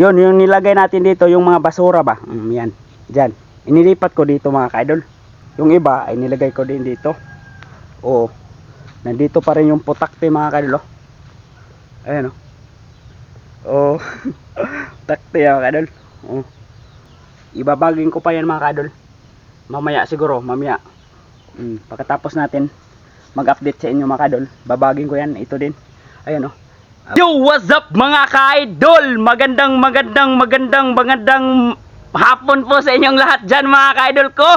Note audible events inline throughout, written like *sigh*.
Yun, yung nilagay natin dito, yung mga basura ba? Mm, yan. Diyan. Inilipat ko dito mga kaidol. Yung iba ay nilagay ko din dito. Oo. Nandito pa rin yung putakte mga kaidol. Oh. Ayan oh. Oh. *laughs* putakte mga kaidol. Oh. Ibabagin ko pa yan mga kaidol. Mamaya siguro, mamaya. Mm, pagkatapos natin mag-update sa inyo mga kaidol, babagin ko yan. Ito din. Ayan oh. Yo, what's up mga ka-idol? Magandang, magandang, magandang, magandang hapon po sa inyong lahat dyan mga ka-idol ko.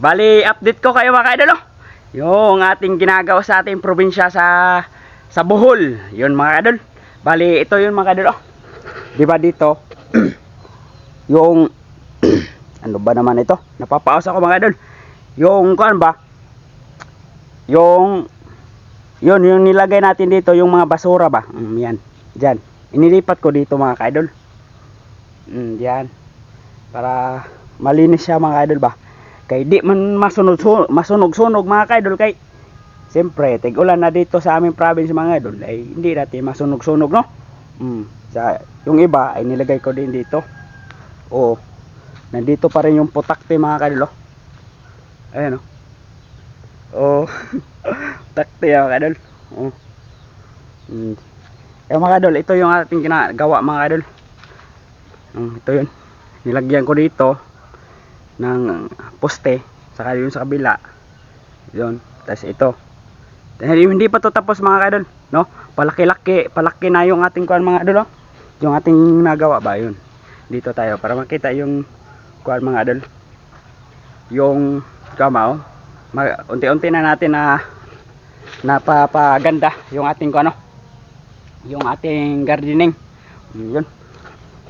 Bali, update ko kayo mga ka-idol. Oh. Yung ating ginagawa sa ating probinsya sa sa Bohol. Yun mga ka-idol. Bali, ito yun mga ka-idol. Oh. Di dito? *clears throat* yung *clears throat* ano ba naman ito? Napapaos ako mga ka-idol. Yung kuan ba? Yung yun, yung nilagay natin dito, yung mga basura ba? Mm, yan. Diyan. Inilipat ko dito mga kaidol. Mm, diyan. Para malinis siya mga kaidol ba? Kay di man masunog masunog-sunog mga kaidol kay Siyempre, tig-ulan na dito sa aming province mga idol ay hindi natin masunog-sunog no. Mm, sa yung iba ay nilagay ko din dito. Oo. Nandito pa rin yung putakte mga kaidol. oh. Ayan oh. Oh. *laughs* Takte yan mga kadol. Oh. Mm. Eh mga kadol, ito yung ating ginagawa mga kadol. Mm, ito yun. Nilagyan ko dito ng poste saka yun sa kabila. Yun. Tapos ito. Dahil hindi pa to tapos mga kadol, no? Palaki-laki, palaki na yung ating kuan mga kadol, oh. Yung ating nagawa ba yun. Dito tayo para makita yung kuan mga kadol. Yung kama oh. Unti-unti na natin na napapaganda yung ating ano yung ating gardening. Yun.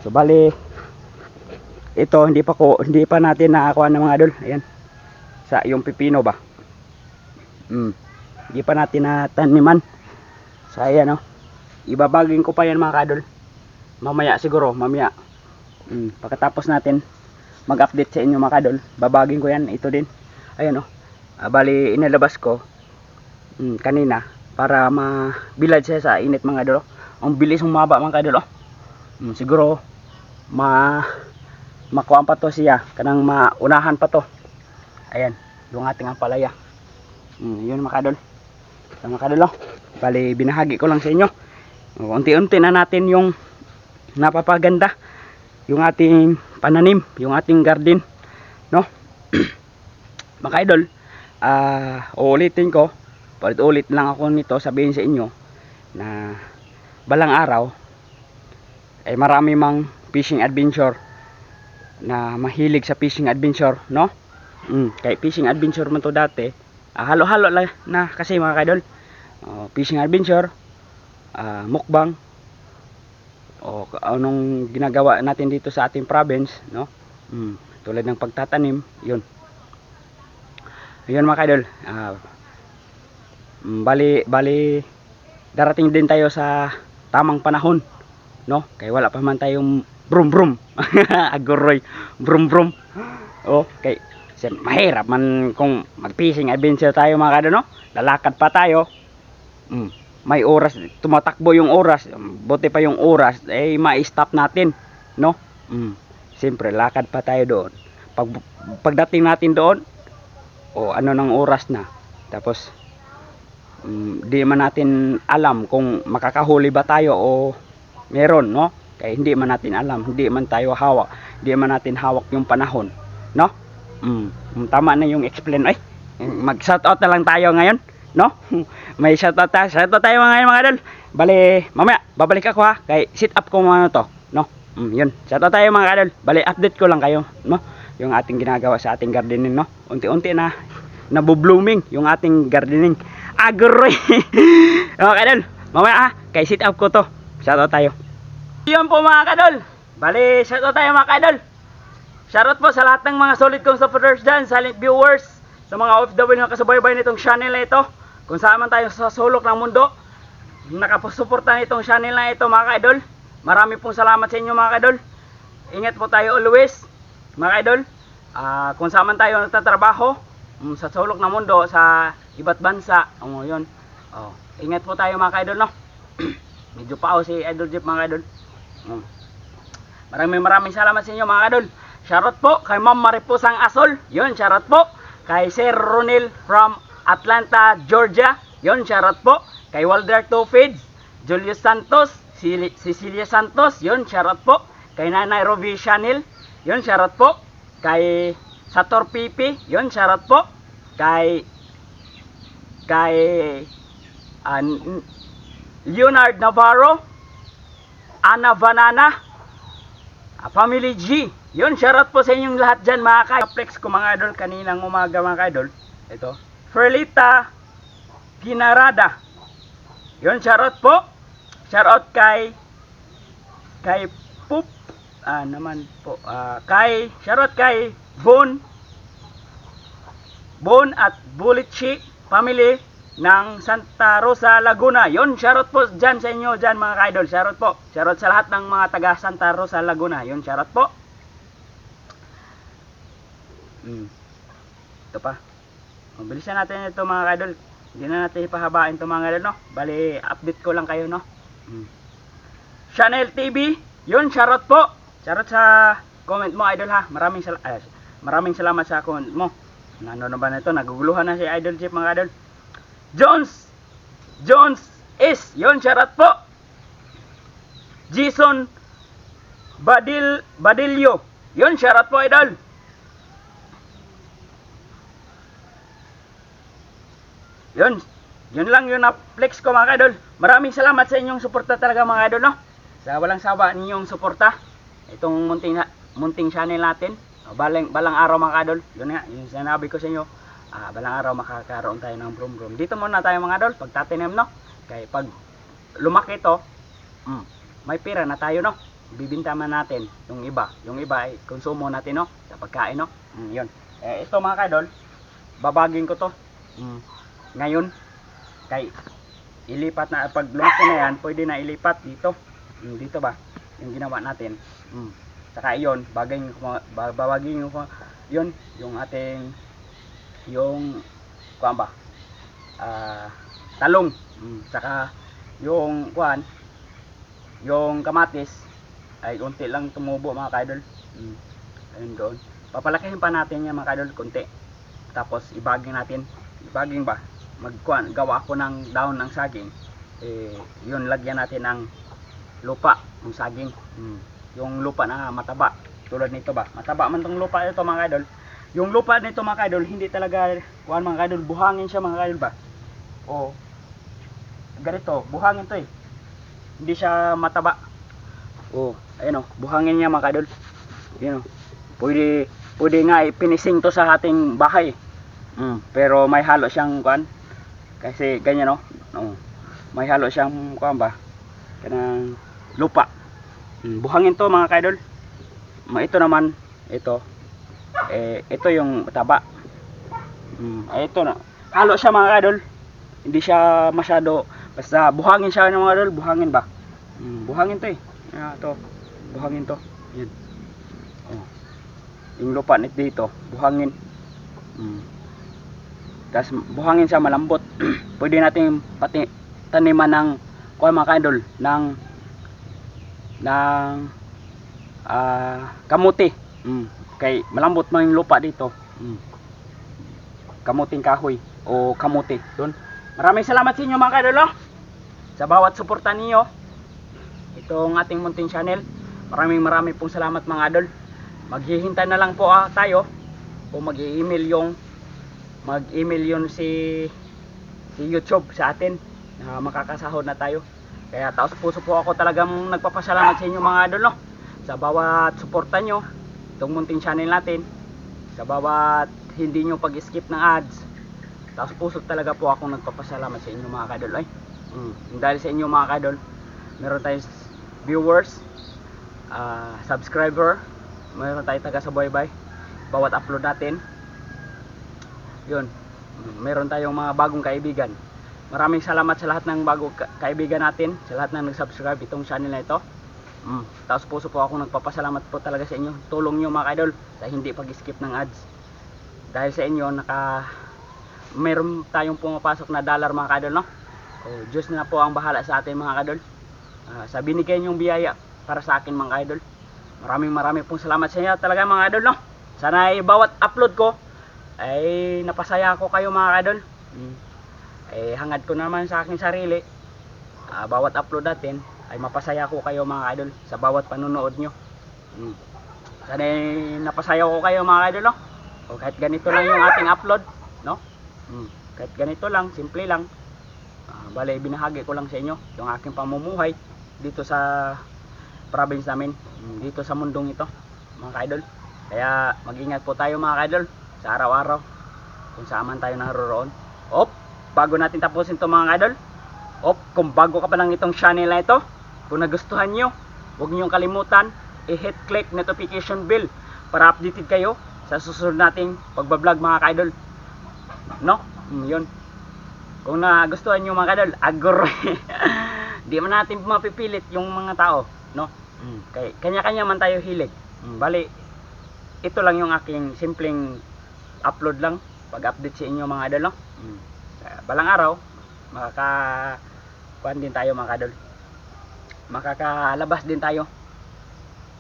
So bali ito hindi pa ko hindi pa natin nakakuha ng mga idol. Ayan. Sa yung pipino ba? Mm. hindi pa natin nataniman. Sa ayan oh. Ibabagin ko pa yan mga kadol mamaya siguro mamaya. Mm. pagkatapos natin mag update sa inyo mga kadol babagin ko yan ito din. Ayan oh Ah, bali inilabas ko mm, kanina para mabilad siya sa init mga idol. Ang bilis humaba mga idol. Oh. Mm, siguro ma makuha pa to siya kanang maunahan pa to. Ayan, yung ating ampalaya. Mm, yun mga idol. So, mga idol, bali binahagi ko lang sa inyo. Unti-unti na natin yung napapaganda yung ating pananim, yung ating garden, no? *clears throat* mga idol, ah uulitin ko. Ulit-ulit lang ako nito sabihin sa inyo na balang araw ay marami mang fishing adventure na mahilig sa fishing adventure no? Mm, kay fishing adventure man to dati ah, halo-halo lang na kasi mga kaidol. Oh, fishing adventure ah, mukbang o anong ginagawa natin dito sa ating province no? Mm, tulad ng pagtatanim yun Ayun mga kaidol. Mm, bali bali darating din tayo sa tamang panahon, no? Kay wala pa man tayong brum brum. *laughs* Agoroy, brum brum. Oh, kay mahirap man kung mag-fishing adventure tayo mga kaidol, no? Lalakad pa tayo. Mm, may oras, tumatakbo yung oras. Buti pa yung oras, eh ma-stop natin, no? Mm, Siyempre, lakad pa tayo doon. Pag, pagdating natin doon, o ano ng oras na. Tapos mm, di man natin alam kung makakahuli ba tayo o meron no? Kaya hindi man natin alam hindi man tayo hawak hindi man natin hawak yung panahon no? Mm, mm, tama na yung explain ay mag shout out na lang tayo ngayon no? *laughs* May shout out tayo shout out tayo ngayon mga idol. Bali mamaya babalik ako ha? Kay sit up ko muna to no? Mm, yun shout out tayo mga idol. Bali update ko lang kayo no yung ating ginagawa sa ating gardening no? Unti-unti na nabublooming yung ating gardening agroy *laughs* mga kadol mamaya ah kay sit up ko to. Shoutout tayo. Yun po mga kadol. Bali shoutout tayo mga kadol. Shoutout po sa lahat ng mga solid kong supporters dyan silent viewers sa mga OFW na kasubaybay nitong channel na ito. Kung saan man tayo sa sulok ng mundo nakapasuporta nitong channel na ito mga kadol. Marami pong salamat sa inyo mga kadol. Ingat po tayo always mga idol ah, kung saan man tayo nagtatrabaho um, sa sulok ng mundo sa iba't bansa um, yun oh, ingat po tayo mga idol no *clears throat* medyo pa si idol jeep mga idol um, Maraming maraming salamat sa inyo mga idol. Shoutout po kay Ma'am Maripusang Asol. Yun, shoutout po. Kay Sir Ronil from Atlanta, Georgia. Yun, shoutout po. Kay Walder Tofids, Julius Santos, Cecilia Santos. Yun, shoutout po. Kay Nanay Rovi Chanel. Yun, shoutout po. Kay Sator Pipi. Yun, shoutout po. Kay kay N- Leonard Navarro, Ana Banana, ah, Family G. Yun, shoutout po sa inyong lahat dyan mga ka Flex ko mga idol kaninang umaga mga ka-idol. Ito. Ferlita Ginarada. Yun, shoutout po. Shoutout kay kay Ah naman po ah, kay shoutout kay Bon Bon at Bulichi family ng Santa Rosa, Laguna. Yon, shoutout po dyan sa inyo dyan mga ka-idol. Shoutout po. Shoutout sa lahat ng mga taga Santa Rosa, Laguna. Yon, shoutout po. Hmm. Ito pa. Mabilisan natin ito mga ka-idol. Hindi na natin ipahabain ito mga ka-idol, no? Bali, update ko lang kayo, no? Hmm. Channel TV. Yun, shoutout po. Shoutout sa comment mo, idol ha. Maraming sal ah, maraming salamat sa comment mo. Ano na ba na ito? Naguguluhan na si Idol Chip mga idol. Jones Jones is. Yun, shoutout po. Jason Badil Badilio. Yun, shoutout po idol. Yun. Yun lang yun na flex ko mga idol. Maraming salamat sa inyong suporta talaga mga idol no. Sa walang sawa ninyong suporta. Itong munting munting channel natin. Balang balang araw mga idol. Yun nga, yung sinabi ko sa inyo. Ah, balang araw makakaroon tayo ng brum brum. Dito muna tayo mga idol pagtatanim no. Kaya pag lumaki to, mm, may pera na tayo no. Bibinta man natin yung iba. Yung iba ay konsumo natin no sa pagkain no. Mm, yun. Eh, ito mga idol, babagin ko to. Mm, ngayon kay ilipat na pag lumaki na yan pwede na ilipat dito Mm, dito ba yung ginawa natin. Mm. saka yun bagay ko babagin ko yun yung ating yung kuan ba? Ah talong. Mm. saka yung kuan yung kamatis ay unti lang tumubo mga kaidol. Mm. ayun doon. Papalakihin pa natin yan mga kaidol kunti. Tapos ibaging natin. Ibaging ba? Magkuan gawa ako ng daon ng saging. Eh yun lagyan natin ng lupa ng saging mm. yung lupa na mataba tulad nito ba mataba man tong lupa ito mga idol yung lupa nito mga idol hindi talaga kuan mga idol buhangin siya mga idol ba o ganito buhangin to eh hindi siya mataba o ayun o buhangin niya mga idol yun o pwede pwede nga ipinising to sa ating bahay mm. pero may halo siyang kuan kasi ganyan no. no. May halo siyang kuan ba? Kanang lupa. Mm, buhangin to mga kaidol. Ma ito naman ito. Eh ito yung taba. Mm, ay ito na. Halo siya mga kaidol. Hindi siya masyado basta buhangin siya ng mga kaidol, buhangin ba? Mm, buhangin to eh. Ah, to. Buhangin to. Yan. Oh. Yung lupa nito dito, buhangin. Mm. Tapos buhangin siya malambot. *clears throat* Pwede natin pati taniman ng kuha mga kaidol ng ng ah kamuti. Mm. Kay malambot man yung lupa dito. Mm. Kamuting kahoy o kamuti doon. Maraming salamat sa inyo mga kaidol. oh. Sa bawat suporta niyo. Itong ating munting channel. Maraming maraming pong salamat mga idol. Maghihintay na lang po ah, tayo o mag-email yung mag-email yun si si YouTube sa atin na makakasahod na tayo. Kaya taos puso po ako talagang nagpapasalamat sa inyo mga idol no. Sa bawat suporta nyo itong munting channel natin. Sa bawat hindi nyo pag-skip ng ads. Taos puso talaga po ako nagpapasalamat sa inyo mga idol ay. Mm. Dahil sa inyo mga idol, meron tayong viewers, ah, subscriber, meron tayong taga sa bye bawat upload natin yun meron tayong mga bagong kaibigan maraming salamat sa lahat ng bagong ka- kaibigan natin sa lahat ng nag-subscribe itong channel na ito mm. tapos puso po ako nagpapasalamat po talaga sa inyo tulong nyo mga idol sa hindi pag-skip ng ads dahil sa inyo naka meron tayong pumapasok na dollar mga idol no o Diyos na po ang bahala sa atin mga idol Ah, sa binigay nyong biyaya para sa akin mga idol maraming maraming pong salamat sa inyo talaga mga idol no. Sana ay bawat upload ko ay napasaya ko kayo mga idol. Mm. Eh hangad ko naman sa aking sarili. ah, bawat upload natin ay mapasaya ko kayo mga idol sa bawat panunood nyo. Mm. Sana ay napasaya ko kayo mga idol no. O kahit ganito lang yung ating upload, no? Mm. Kahit ganito lang, simple lang. Ah, bale, binahagi ko lang sa inyo yung aking pamumuhay dito sa province namin, mm, dito sa mundong ito, mga kaidol. Kaya mag-ingat po tayo mga kaidol sa araw-araw kung saan man tayo naroroon. Op, bago natin tapusin to mga kaidol. Op, kung bago ka pa lang itong channel na ito, kung nagustuhan nyo, huwag nyo kalimutan i-hit click notification bell para updated kayo sa susunod nating pagbablog mga kaidol. No? Mm, yun. Kung nagustuhan nyo mga kadol, agor. *laughs* Di man natin mapipilit yung mga tao, no? Mm, kanya-kanya man tayo hilig. Mm, bali ito lang yung aking simpleng upload lang pag-update sa inyo mga idol, no? Balang araw, makaka kuan din tayo mga kadol. Makakalabas din tayo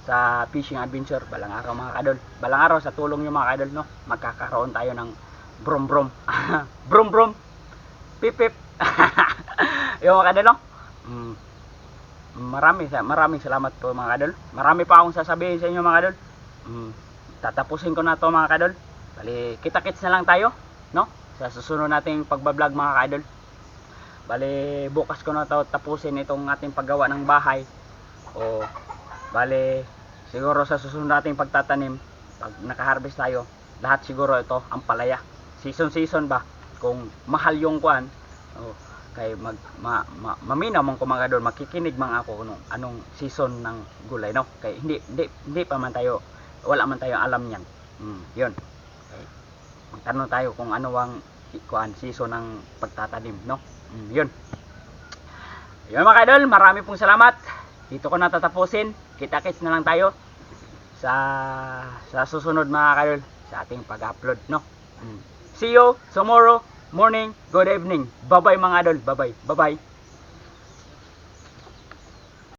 sa fishing adventure balang araw mga kadol. Balang araw sa tulong nyo mga kadol, no? Magkakaroon tayo ng brom *laughs* brom. brom brom pip pip *laughs* yung mga kadol no? mm. marami maraming salamat po mga kadol marami pa akong sasabihin sa inyo mga kadol mm. tatapusin ko na to mga kadol bali kita kits na lang tayo no sa susunod nating pagbablog mga kadol bali bukas ko na to tapusin itong ating paggawa ng bahay. O bali siguro sa susunod nating pagtatanim pag nakaharvest tayo lahat siguro ito ang palaya. Season season ba? Kung mahal yung kuan oh, kay mag ma, ma, mamina mong kumaga makikinig man ako kung anong season ng gulay no? Kay hindi hindi hindi pa man tayo wala man tayo alam niyan. Mm, yun. kay magtanong tayo kung ano ang kuan season ng pagtatanim no mm, yun yun mga idol marami pong salamat dito ko natatapusin kita kits na lang tayo sa sa susunod mga idol sa ating pag-upload no mm. see you tomorrow morning, good evening. Bye-bye mga idol. Bye-bye. Bye-bye.